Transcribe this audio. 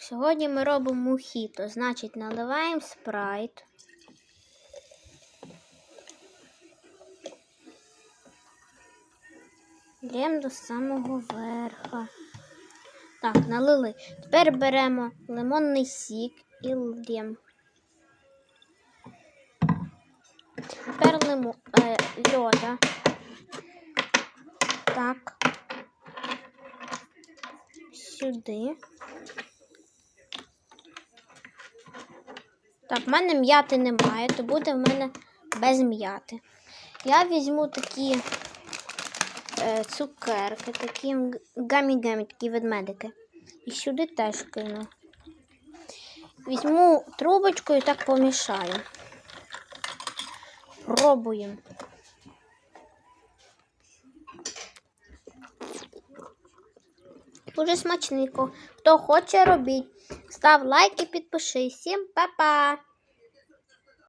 Сьогодні ми робимо мохіто, значить наливаємо спрайт. Йдемо до самого верха. Так, налили. Тепер беремо лимонний сік і лємо. Тепер лимо, е, льода. Так. Сюди. Так, в мене м'яти немає, то буде в мене без м'яти. Я візьму такі е, цукерки, такі гамі-гамі, такі ведмедики. І сюди теж кину. Візьму трубочку і так помішаю. Пробуємо. Дуже смачненько. Хто хоче, робіть. Став лайк і підпишись. Всім па-па!